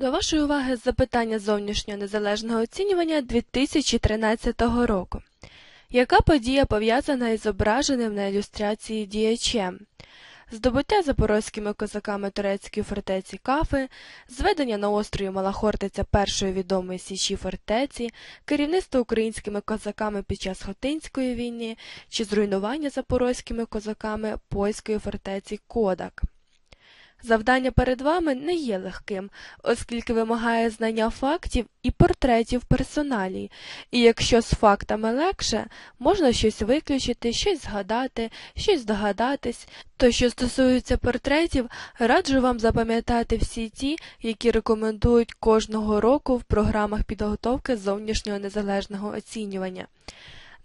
До вашої уваги запитання зовнішнього незалежного оцінювання 2013 року. Яка подія пов'язана із зображеним на ілюстрації діячем? Здобуття запорозькими козаками турецької фортеці Кафи, зведення на острові Мала Хортиця першої відомої січі фортеці, керівництво українськими козаками під час Хотинської війни чи зруйнування запорозькими козаками польської фортеці Кодак. Завдання перед вами не є легким, оскільки вимагає знання фактів і портретів персоналій, і якщо з фактами легше, можна щось виключити, щось згадати, щось здогадатись, то що стосується портретів, раджу вам запам'ятати всі ті, які рекомендують кожного року в програмах підготовки зовнішнього незалежного оцінювання.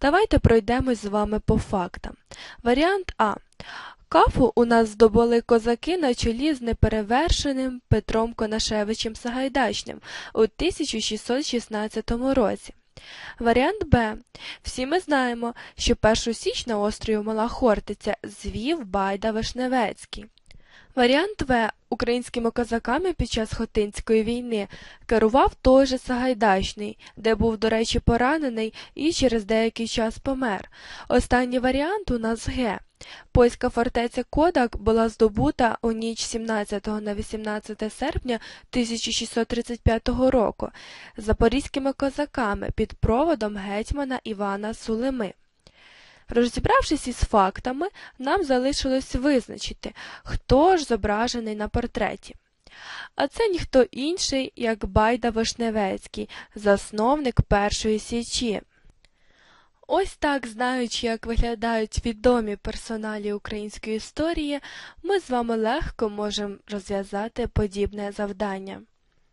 Давайте пройдемось з вами по фактам. Варіант А. Кафу у нас здобули козаки на чолі з неперевершеним Петром Конашевичем Сагайдачним у 1616 році. Варіант Б. Всі ми знаємо, що першу січ на острові Мала Хортиця звів Байда Вишневецький. Варіант В. Українськими козаками під час Хотинської війни керував той же Сагайдачний, де був, до речі, поранений і через деякий час помер. Останній варіант у нас Г. Польська фортеця Кодак була здобута у ніч 17 на 18 серпня 1635 року запорізькими козаками під проводом гетьмана Івана Сулими. Розібравшись із фактами, нам залишилось визначити, хто ж зображений на портреті. А це ніхто інший, як Байда Вишневецький, засновник Першої Січі. Ось так, знаючи, як виглядають відомі персоналі української історії, ми з вами легко можемо розв'язати подібне завдання.